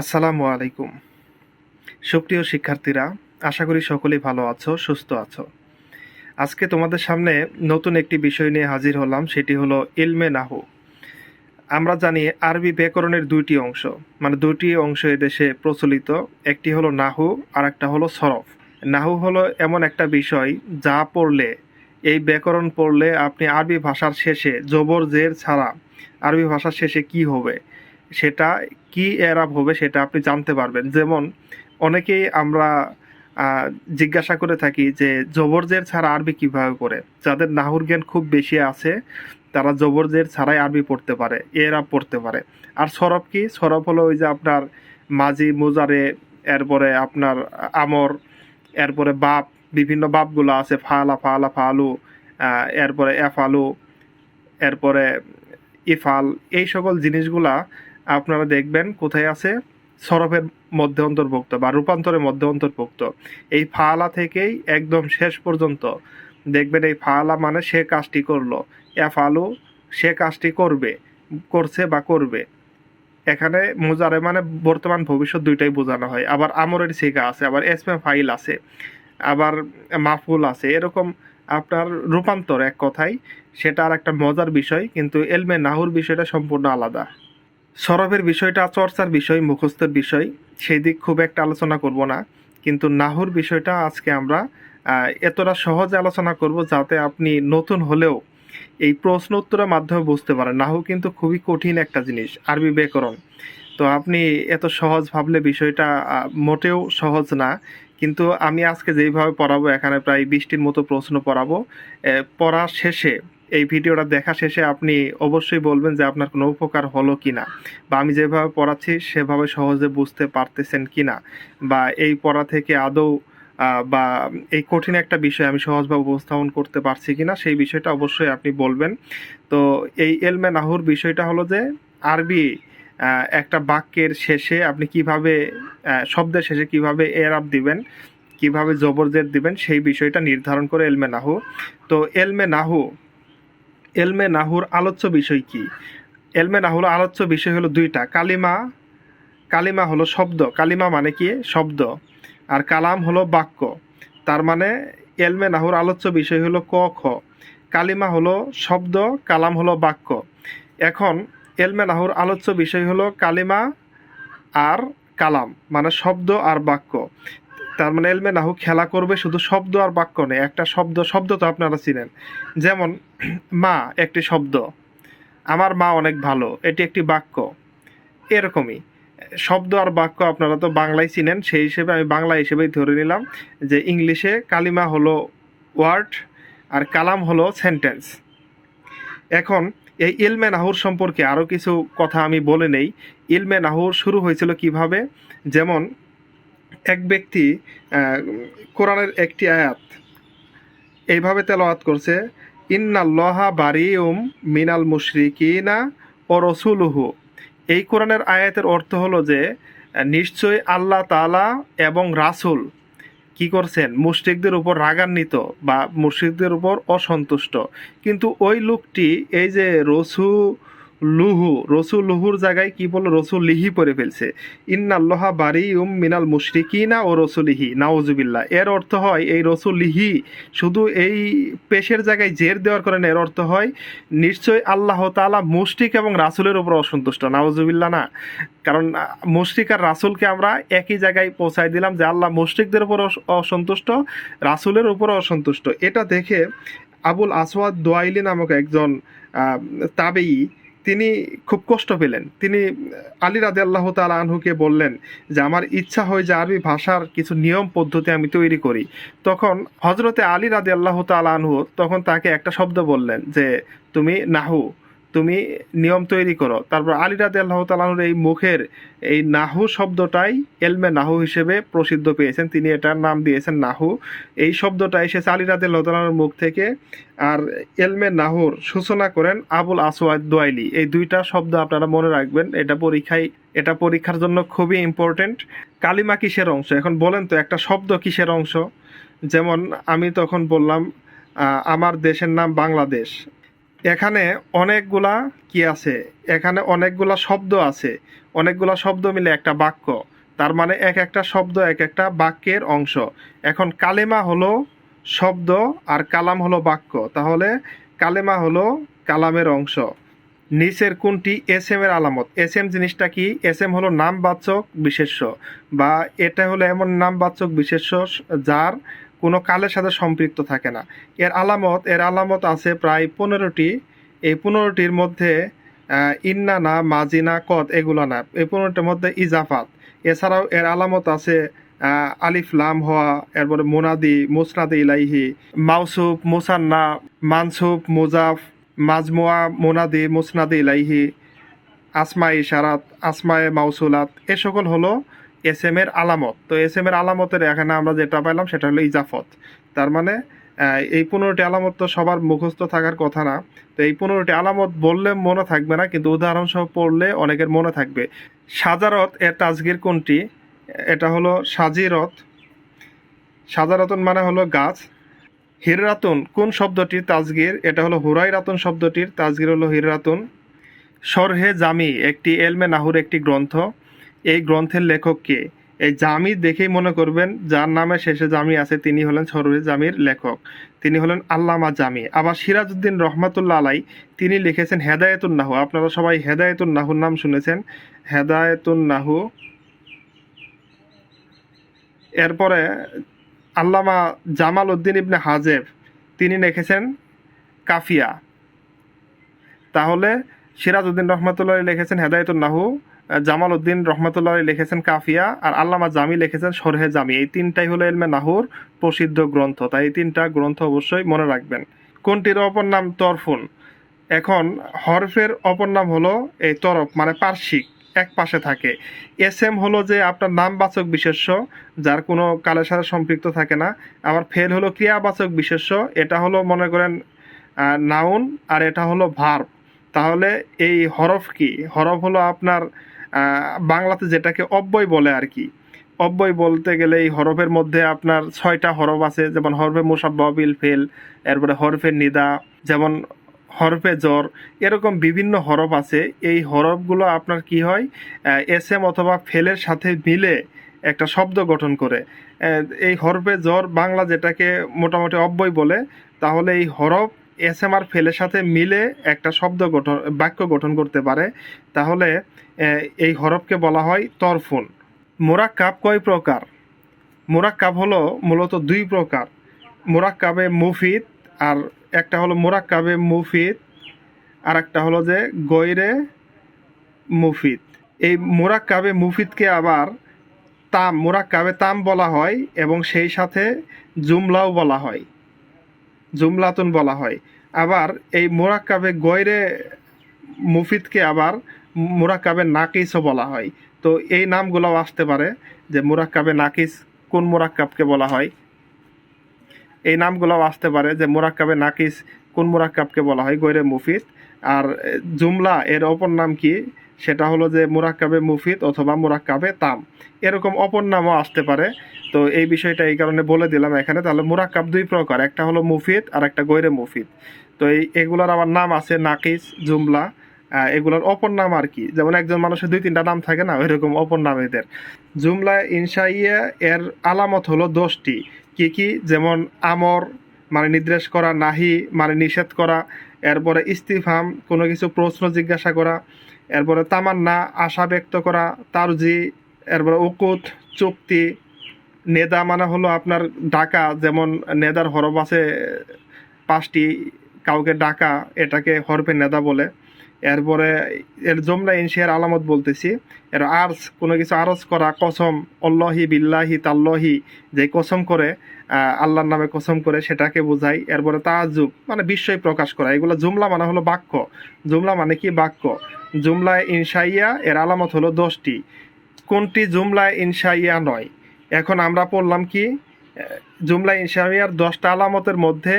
আসসালামু আলাইকুম। সুপ্রিয় শিক্ষার্থীরা, আশা করি সকলেই ভালো আছো, সুস্থ আছো। আজকে তোমাদের সামনে নতুন একটি বিষয় নিয়ে হাজির হলাম, সেটি হলো ইলমে নাহু। আমরা জানি আরবি ব্যাকরণের দুইটি অংশ মানে দুইটি অংশ এদেশে প্রচলিত, একটি হলো নাহু আর একটা হলো সরফ। নাহু হলো এমন একটা বিষয় যা পড়লে, এই ব্যাকরণ পড়লে আপনি আরবি ভাষার শেষে জবর জের ছাড়া আরবি ভাষার শেষে কি হবে সেটা কি এরাব হবে সেটা আপনি জানতে পারবেন। যেমন অনেকেই আমরা জিজ্ঞাসা করে থাকি যে জবরজের ছাড়া আরবি কীভাবে পড়ে? যাদের নাহুর জ্ঞান খুব বেশি আছে, তারা জবরজের ছাড়াই আরবি পড়তে পারে এরাব পড়তে পারে। আর সরব কি? সরব হলো ওই যে আপনার মাঝি মুজারে, এরপরে আপনার আমর, এরপরে বাপ, বিভিন্ন বাপগুলো আছে, ফালা ফালা, ফালু এরপরে এফালু, এরপরে ইফাল, এই সকল জিনিসগুলা আপনারা দেখবেন কোথায় আছে? সরফের মধ্যে অন্তর্ভুক্ত বা রূপান্তরের মধ্যে অন্তর্ভুক্ত। এই ফালা থেকেই একদম শেষ পর্যন্ত দেখবেন এই ফালা মানে সে কাজটি করল। এফালু সে কাজটি করবে, করছে বা করবে। এখানে মুজারে মানে বর্তমান ভবিষ্যৎ দুইটাই বোঝানো হয়। আবার আমরের শিখা আছে, আবার এসমে ফাইল আছে, আবার মাফুল আছে। এরকম আপনার রূপান্তর এক কথায়, সেটা আর একটা মজার বিষয়, কিন্তু এলমে নাহুর বিষয়টা সম্পূর্ণ আলাদা। সরফের বিষয়টা চর্চার বিষয়, মুখস্থের বিষয়, সেই দিক খুব একটা আলোচনা করব না। কিন্তু নাহুর বিষয়টা আজকে আমরা এতটা সহজে আলোচনা করব যাতে আপনি নতুন হলেও এই প্রশ্ন উত্তরের মাধ্যমে বুঝতে পারেন। নাহু কিন্তু খুবই কঠিন একটা জিনিস, আরবি ব্যাকরণ। তো আপনি এত সহজ ভাবলে বিষয়টা মোটেও সহজ না। কিন্তু আমি আজকে যেইভাবে পড়াবো, এখানে প্রায় বিশটির মতো প্রশ্ন পড়াবো। পড়ার শেষে এই ভিডিওটা দেখা শেষে আপনি অবশ্যই বলবেন যে আপনার কোনো উপকার হলো কিনা বা আমি যেভাবে পড়াচ্ছি সেভাবে সহজে বুঝতে পারতেছেন কি না বা এই পড়া থেকে আদৌ বা এই কঠিন একটা বিষয় আমি সহজভাবে উপস্থাপন করতে পারছি কি না সেই বিষয়টা অবশ্যই আপনি বলবেন। তো এই এলমে নাহুর বিষয়টা হলো যে আরবি একটা বাক্যের শেষে আপনি কীভাবে শব্দের শেষে কীভাবে এর আপ দিবেন, কীভাবে জবরজের দিবেন সেই বিষয়টা নির্ধারণ করে এলমে নাহু। তো এলমে নাহু এলমে নাহুর আলোচ্য বিষয় কি? এলমে নাহুর আলোচ্য বিষয় হলো দুইটা, কালিমা কালিমা হলো শব্দ, কালিমা মানে কি? শব্দ। আর কালাম হলো বাক্য। তার মানে এলমে নাহুর আলোচ্য বিষয় হলো ক, খ। কালিমা হলো শব্দ, কালাম হলো বাক্য। এখন এলমে নাহুর আলোচ্য বিষয় হলো কালিমা আর কালাম মানে শব্দ আর বাক্য। তার মানে এলমে নাহু খেলা করবে শুধু শব্দ আর বাক্য নেই, একটা শব্দ শব্দ তো আপনারা চিনেন। যেমন, মা একটি শব্দ, আমার মা অনেক ভালো, এটি একটি বাক্য। এরকমই। শব্দ আর বাক্য আপনারা তো বাংলায় চিনেন, সেই হিসেবে আমি বাংলা হিসেবেই ধরে নিলাম যে ইংলিশে কালিমা হলো ওয়ার্ড আর কালাম হলো সেন্টেন্স। এখন এই ইলমে নাহুর সম্পর্কে আরও কিছু কথা আমি বলে নেই। ইলমে নাহুর শুরু হয়েছিল কীভাবে? যেমন এক ব্যক্তি কোরআনের একটি আয়াত, এইভাবে তেলাওয়াত করছে, ইন্নাল্লাহা বারিউম মিনাল মুশরিকিনা ও রসুলুহু। এই কোরআনের আয়াতের অর্থ হলো যে, নিশ্চয়ই আল্লাহ তালা এবং রাসূল কি করছেন? মুশরিকদের উপর রাগান্বিত বা মুশরিকদের উপর অসন্তুষ্ট। কিন্তু ওই লোকটি, এই যে রসু লুহু রসু লুহুর জায়গায় কি বলল? রসুল লিহি পরে ফেলছে। ইন্নাল্লাহা বারি উম মিনাল মুশরিকিনা ও রসুলিহি নাওজুবিল্লাহ এর অর্থ হয়, এই রসুল রসুলিহি শুধু এই পেশের জায়গায় জের দেওয়ার কারণে এর অর্থ হয়, নিশ্চয় আল্লাহ তাআলা মুশরিক এবং রাসুলের উপর অসন্তুষ্ট। নাওজুবিল্লাহ না। কারণ মুশরিক আর রাসুলকে আমরা একই জায়গায় পৌঁছায় দিলাম যে আল্লাহ মুশরিকদের উপর অসন্তুষ্ট, রাসুলের উপর অসন্তুষ্ট। এটা দেখে আবুল আসওয়াদ দোয়াইলি নামক একজন তাবেই তিনি খুব কষ্ট পেলেন। তিনি, আলী রাদে আল্লাহ তালা আনহুকে বললেন যে, আমার ইচ্ছা হয় যে আরবি ভাষার কিছু নিয়ম, পদ্ধতি আমি তৈরি করি। তখন হজরতে আলী রাদে আল্লাহ তালা আনহু তখন তাকে একটা শব্দ বললেন যে, তুমি নাহু। তুমি নিয়ম তৈরি করো। তারপর আলী রাদে আল্লাহ তালাহুর এই মুখের এই নাহু শব্দটাই এলমে নাহু হিসেবে প্রসিদ্ধ পেয়েছেন। তিনি এটার নাম দিয়েছেন নাহু। এই শব্দটা এসেছে আলী রাদে আল্লাহ তালাহুর মুখ থেকে আর এলমে নাহুর সূচনা করেন আবুল আসওয়াদ দোয়াইলি। এই দুইটা শব্দ আপনারা মনে রাখবেন, এটা পরীক্ষায়, এটা পরীক্ষার জন্য খুবই ইম্পর্টেন্ট কালিমা কিসের অংশ? এখন বলেন তো, একটা শব্দ কিসের অংশ? যেমন আমি তখন বললাম আমার দেশের নাম বাংলাদেশ। এখানে অনেকগুলা কি আছে? এখানে অনেকগুলা শব্দ আছে। অনেকগুলা শব্দ মিলে একটা বাক্য। তার মানে এক একটা শব্দ এক একটা বাক্যের অংশ। এখন কালেমা হলো শব্দ আর কালাম হলো বাক্য। তাহলে কালেমা হলো কালামের অংশ। নিচের কোনটি? এস এম এর আলামত। এস এম জিনিসটা কি? এস এম হলো নামবাচক বিশেষ্য বা এটা হলো এমন নামবাচক বিশেষ্য যার কোনো কালের সাথে সম্পৃক্ত থাকে না। এর আলামত এর আলামত আছে প্রায় পনেরোটি। এই পনেরোটির মধ্যে ইন্না না মাজিনা কদ, এগুলো না। এই পনেরোটির মধ্যে ইজাফাত। এছাড়াও এর আলামত আছে আলিফ, লাম, হওয়া, এরপরে মোনাদি, মুসনাদি ইলাইহি, মাউসুফ, মুসান্না, মানসুফ, মুজাফ, মাজমুয়া, মোনাদি, মুসনাদি ইলাইহি আসমা ইশারাত, আসমায়ে মাউসুলাত। এ সকল হলো এস এম এর আলামত। তো এস এম এর আলামতের এখানে আমরা যেটা পাইলাম সেটা হলো ইজাফত। তার মানে এই পনেরোটি আলামত তো সবার মুখস্থ থাকার কথা না। তো এই পনেরোটি আলামত বললে মনে থাকবে না, কিন্তু উদাহরণ সহ পড়লে অনেকের মনে থাকবে। সাজারত এর তাজগির কোনটি? এটা হলো সাজিরত। সাজারতন মানে হলো গাছ। হিররাতুন কোন শব্দটির তাজগির? এটা হলো হুরাইরাতুন শব্দটির। তাজগির হলো হিররাতুন। সরহে জামি, একটি এলমে নাহুর একটি গ্রন্থ। এই গ্রন্থের লেখক কে? এই জামি দেখেই মনে করবেন যার নামে শেষে জামি আছে, তিনি হলেন সরহে জামির লেখক। তিনি হলেন আল্লামা জামি। আবার সিরাজউদ্দিন রহমাতুল্লাহ আলাই, তিনি লিখেছেন হেদায়েতুন নাহু আপনারা সবাই হেদায়েতুন নাহুর নাম শুনেছেন। হেদায়েতুন নাহু এরপরে আল্লামা জামাল উদ্দিন ইবনে হাজেব, তিনি লিখেছেন কাফিয়া। তাহলে সিরাজউদ্দিন রহমতুল্লাহ লিখেছেন হেদায়তুল নাহু জামাল উদ্দিন রহমতুল্লাহ লিখেছেন কাফিয়া আর আল্লামা জামি লিখেছেন সরহে জামি। এই তিনটাই হলো এলমে নাহুর প্রসিদ্ধ গ্রন্থ। তাই এই তিনটা গ্রন্থ অবশ্যই মনে রাখবেন। কোনটির অপর নাম তরফুন? এখন হরফের অপর নাম হলো এই তরফ মানে পার্শ্বিক, এক পাশে থাকে। এস এম হলো যে আপনার নামবাচক বিশেষ্য, যার কোনো কালের সাথে সম্পৃক্ত থাকে না। আবার ফেল হলো ক্রিয়াবাচক বিশেষ্য, এটা হলো মনে করেন নাউন আর এটা হলো ভার্ব। তাহলে এই হরফ কি? হরফ হলো আপনার বাংলাতে যেটাকে অব্যয় বলে আর কি। অব্যয় বলতে গেলে এই হরফের মধ্যে আপনার ছয়টা হরফ আছে, যেমন হরফে মুসাব্বাবিল ফেল এরপরে হরফে নিদা, যেমন হরফে জ্বর এরকম বিভিন্ন হরফ আছে। এই হরফগুলো আপনার কি হয় এস এম অথবা ফেলের সাথে মিলে একটা শব্দ গঠন করে। এই হরফে জ্বর বাংলা যেটাকে মোটামুটি অব্যয় বলে, তাহলে এই হরফ এস এম আর ফেলের সাথে মিলে একটা শব্দ গঠন, বাক্য গঠন করতে পারে। তাহলে এই হরফকে বলা হয় তরফুন। মোরাক্কাব কয় প্রকার? মোরাক্কাব হলো মূলত দুই প্রকার। মোরাক্কাবে মুফিদ আর একটা হলো মোরাক্কাবে মুফিদ আর একটা হলো যে গৈরে মুফিদ। এই মোরাক্কাবে মুফিদকে আবার তাম, মোরাক্কাবে তাম বলা হয় এবং সেই সাথে জুমলাও বলা হয়। জুমলাতুন বলা হয়। আবার এই মোরাক্কাবে গৈরে মুফিদকে আবার মোরাক্কাবে নাকিসও বলা হয়। তো এই নামগুলোও আসতে পারে যে মোরাক্কাবে নাকিস কোন মোরাক্কাবকে বলা হয়। এই নামগুলোও আসতে পারে যে মোরাক্কাবে নাকিস কোন মোরাক্কাবকে বলা হয়, গৈরে মুফিদ। আর জুমলা এর অপর নাম কি? সেটা হলো যে মোরাক্কাবে মুফিদ অথবা মোরাক্কাবে তাম। এরকম অপর নামও আসতে পারে। তো এই বিষয়টা এই কারণে বলে দিলাম এখানে। তাহলে মোরাক্কাব দুই প্রকার, একটা হলো মুফিদ আর একটা গৈরে মুফিদ। তো এই এগুলোর আবার নাম আছে নাকিস, জুমলা এগুলোর অপর নাম আর কি। যেমন একজন মানুষের দুই তিনটা নাম থাকে না, ওইরকম অপর নাম এদের। জুমলা ইনশাইয়া এর আলামত হলো দশটি। কি কি? যেমন আমর মানে নির্দেশ করা, নাহি মানে নিষেধ করা, এরপরে ইস্তিফাম কোনো কিছু প্রশ্ন জিজ্ঞাসা করা এরপরে তামান্না, আশা ব্যক্ত করা তার তারজি, এরপরে উকুত, চুক্তি, নেদা মানে হলো আপনার ডাকা, যেমন নেদার হরফ আছে পাঁচটি, কাউকে ডাকা, এটাকে হরফে নেদা বলে। এরপরে এর জমলা ইনশিয়ার আলামত বলতেছি। এর আর্জ, কোনো কিছু আরজ করা, কসম, অল্লাহি বিল্লাহি তাল্লাহি, যে কসম করে আল্লাহর নামে কসম করে সেটাকে বোঝাই। এরপরে তাজুব মানে বিস্ময় প্রকাশ করা। এগুলো জুমলা মানে হলো বাক্য। জুমলা মানে কি বাক্য? জুমলায় ইনশাইয়া এর আলামত হলো দশটি। কোনটি জুমলায় ইনশাইয়া নয়? এখন আমরা পড়লাম কি জুমলা ইনশাইয়ার দশটা আলামতের মধ্যে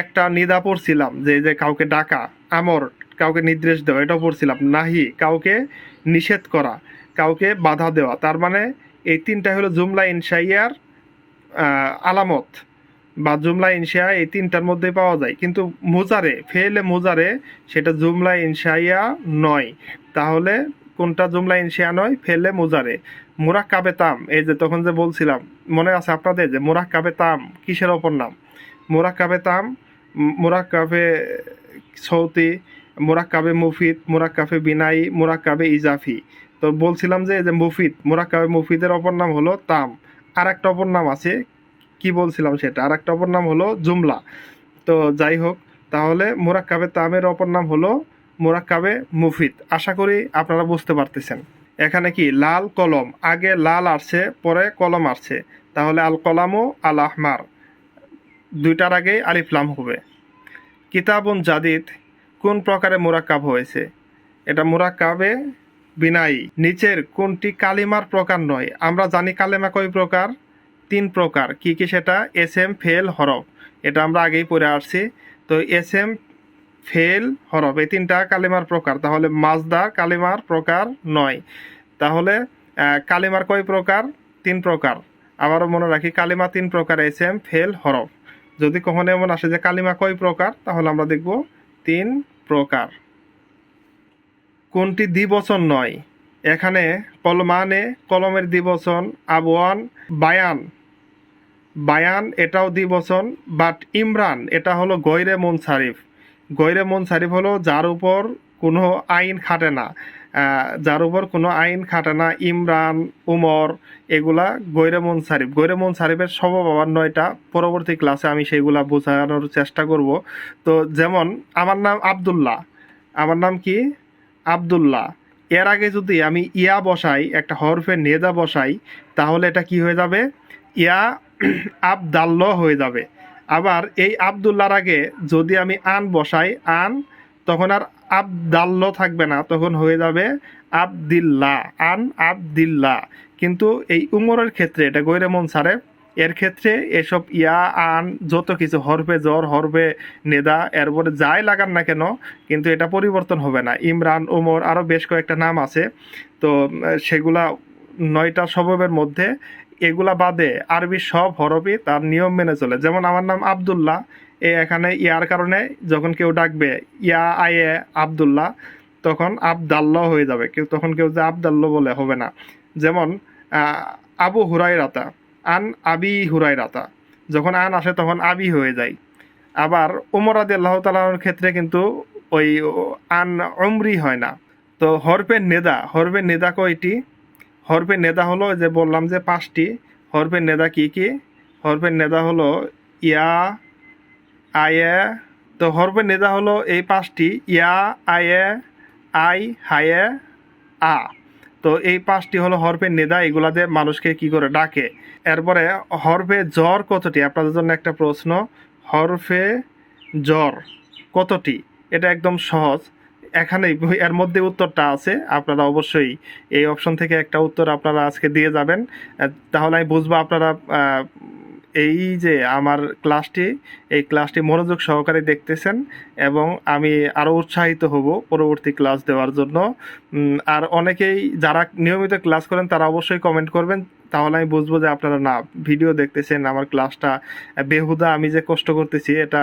একটা নিদা পড়ছিলাম, যে যে কাউকে ডাকা, আমর, কাউকে নির্দেশ দেওয়া, এটাও পড়ছিলাম। নাহি, কাউকে নিষেধ করা, কাউকে বাধা দেওয়া। তার মানে এই তিনটা হলো জুমলা ইনশাইয়ার আলামত। বা জুমলা ইনশাইয়া এই তিনটার মধ্যে পাওয়া যায়। কিন্তু মোজারে, ফেলে মোজারে সেটা জুমলা ইনশাইয়া নয়। তাহলে কোনটা জুমলা ইনশিয়া নয়? ফেলে মুজারে। মুরাক কাবে তাম, এই যে তখন যে বলছিলাম, মনে আছে আপনাদের যে মুরাক কাবে তাম, কিসের অপর নাম? মুরাক কাবে তাম মুরাক কাবে সৌতি মুরাক কাবে মুফিদ মুরাক কাবে বিনাই মুরাক কাবে ইজাফি। তো বলছিলাম যে এই যে মুফিদ মুরাক কাবে মুফিদের অপর নাম হলো তাম। আর একটা অপর নাম আছে কি বলছিলাম সেটা? আর একটা অপর নাম হলো জুমলা। তো যাই হোক, তাহলে মোরাক্কাবে তামের অপর নাম হলো মোরাক্কাবে মুফিদ। আশা করি আপনারা বুঝতে পারতেছেন। এখানে কি? লাল কলম। আগে লাল আসছে, পরে কলম আসছে। তাহলে আল কলামও আল আহমার। দুইটার আগে আলিফলাম হবে। কিতাবুন জাদিদ, কোন প্রকারে মোরাক্কাব হয়েছে? এটা মোরাক্কাবে বিনাই। নিচের কোনটি কালিমার প্রকার নয়? আমরা জানি কালেমা কয় প্রকার? তিন প্রকার। কি কি সেটা? এস এম ফেল হরফ। এটা আমরা আগেই পড়ে আসছি। তো এস এম ফেল হরফ। এই তিনটা কালিমার প্রকার। তাহলে মাজদার কালিমার প্রকার নয়। তাহলে কালিমার কয় প্রকার? তিন প্রকার। আবারও মনে রাখি, কালিমা তিন প্রকার এস এম ফেল হরফ। যদি কখনো এমন আসে যে কালিমা কয় প্রকার, তাহলে আমরা দেখব তিন প্রকার। কোনটি দ্বিবচন নয়? এখানে কলমানে কলমের দ্বিবচন আবওয়ান, বায়ান। বায়ান এটাও দ্বিবচন বাট ইমরান, এটা হলো গৈরে মুনসারিফ গৈরে মুনসারিফ হলো যার উপর কোনো আইন খাটে না। যার উপর কোনো আইন খাটে না, ইমরান, উমর, এগুলা গৈরে মুনসারিফ গৈরে মুনসারিফের স্বভাব আবার নয়টা। পরবর্তী ক্লাসে আমি সেইগুলা বোঝানোর চেষ্টা করব। তো যেমন, আমার নাম আব্দুল্লাহ। আমার নাম কি? আব্দুল্লাহ। এর আগে যদি আমি ইয়া বসাই, একটা হরফে নেদা বসাই, তাহলে এটা কি হয়ে যাবে? ইয়া আবদাল্ল হয়ে যাবে। আবার এই আবদুল্লার আগে যদি আমি আন বসাই, আন, তখন আর আবদাল্ল থাকবে না, তখন হয়ে যাবে আবদিল্লা আন আবদিল্লা কিন্তু এই উমরের ক্ষেত্রে এটা গৈরে মন সারে। এর ক্ষেত্রে এসব ইয়া, আন, যত কিছু, হরফে জ্বর, হরফে নেদা, এরপরে যাই লাগান না কেন, কিন্তু এটা পরিবর্তন হবে না। ইমরান, ওমর আরও বেশ কয়েকটা নাম আছে। তো সেগুলা নয়টা স্বভাবের মধ্যে এগুলা বাদে আরবি সব হরফই তার নিয়ম মেনে চলে। যেমন আমার নাম আব্দুল্লাহ, এ এখানে ইয়ার কারণে যখন কেউ ডাকবে, ইয়া আয়ে আব্দুল্লাহ, তখন আবদাল্লাহ হয়ে যাবে। কেউ, তখন কেউ যে আবদাল্লাহ বলে, হবে না। যেমন আবু হুরাইরাতা আন আবি হুরাইরাতা যখন আন আসে তখন আবি হয়ে যায়। আবার উমর আদি আল্লাহ তালার ক্ষেত্রে কিন্তু ওই আন অমরি হয় না। তো হরফে নেদা হরফে নেদা কয়টি? হরফে নেদা হলো যে বললাম যে পাঁচটি। হরফে নেদা কি কি? হরফে নেদা হলো ইয়া, আয়ে। তো হরফে নেদা হলো এই পাঁচটি, ইয়া, আয়ে, আই, হায়ে, আ। তো এই পাঁচটি হলো হরফে নেদা, এগুলা এগুলাতে মানুষকে কি করে ডাকে? এরপরে হরফে জ্বর কতটি? আপনাদের জন্য একটা প্রশ্ন। হরফে জ্বর কতটি? এটা একদম সহজ। এখানে এর মধ্যে উত্তরটা আছে, আপনারা অবশ্যই এই অপশন থেকে একটা উত্তর আপনারা আজকে দিয়ে যাবেন। তাহলে আমি বুঝব আপনারা এই যে আমার ক্লাসটি এই ক্লাসটি মনোযোগ সহকারে দেখতেছেন এবং আমি আরও উৎসাহিত হব পরবর্তী ক্লাস দেওয়ার জন্য। আর অনেকেই যারা নিয়মিত ক্লাস করেন, তারা অবশ্যই কমেন্ট করবেন। তাহলে আমি বুঝব যে আপনারা না ভিডিও দেখতেছেন, আমার ক্লাসটা বেহুদা, আমি যে কষ্ট করতেছি, এটা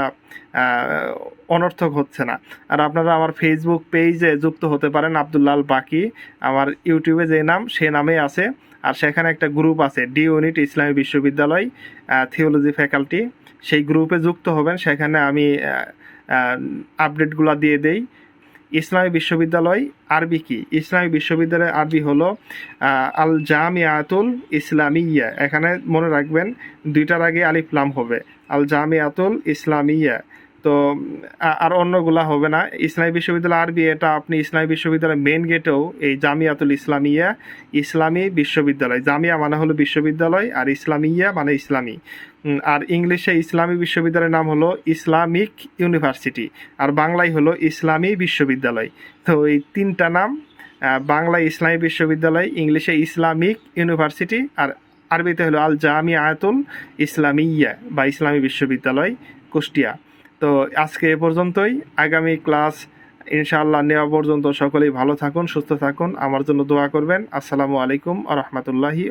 অনর্থক হচ্ছে না। আর আপনারা আমার ফেসবুক পেজে যুক্ত হতে পারেন আবদুল্লাল বাকি। আমার ইউটিউবে যে নাম, সে নামেই আছে। আর সেখানে একটা গ্রুপ আছে ডি ইউনিট ইসলামী বিশ্ববিদ্যালয় থিওলজি ফ্যাকাল্টি সেই গ্রুপে যুক্ত হবেন, সেখানে আমি আপডেটগুলো দিয়ে দেই। ইসলামী বিশ্ববিদ্যালয় আরবি কি? ইসলামী বিশ্ববিদ্যালয় আরবি হলো আল জামিয়াতুল ইসলামিয়া। এখানে মনে রাখবেন, দুইটার আগে আলিফ লাম হবে। আল জামিয়াতুল ইসলামিয়া। তো আর অন্যগুলা হবে না। ইসলামী বিশ্ববিদ্যালয় আরবি এটা আপনি ইসলামী বিশ্ববিদ্যালয় মেন গেটেও এই জামিয়াতুল ইসলামিয়া, ইসলামী বিশ্ববিদ্যালয়। জামিয়া মানে হলো বিশ্ববিদ্যালয় আর ইসলামিয়া মানে ইসলামী। আর ইংলিশে ইসলামী বিশ্ববিদ্যালয়ের নাম হলো ইসলামিক ইউনিভার্সিটি আর বাংলায় হলো ইসলামী বিশ্ববিদ্যালয়। তো এই তিনটা নাম বাংলায় ইসলামী বিশ্ববিদ্যালয়, ইংলিশে ইসলামিক ইউনিভার্সিটি আর আরবিতে হলো আল জামি আয়াতুল ইসলামিয়া বা ইসলামী বিশ্ববিদ্যালয়, কুষ্টিয়া। তো আজকে এ পর্যন্তই। আগামী ক্লাস ইনশাআল্লাহ নেওয়া পর্যন্ত সকলেই ভালো থাকুন, সুস্থ থাকুন। আমার জন্য দোয়া করবেন। আসসালামু আলাইকুম আ রহমতুল্লাহি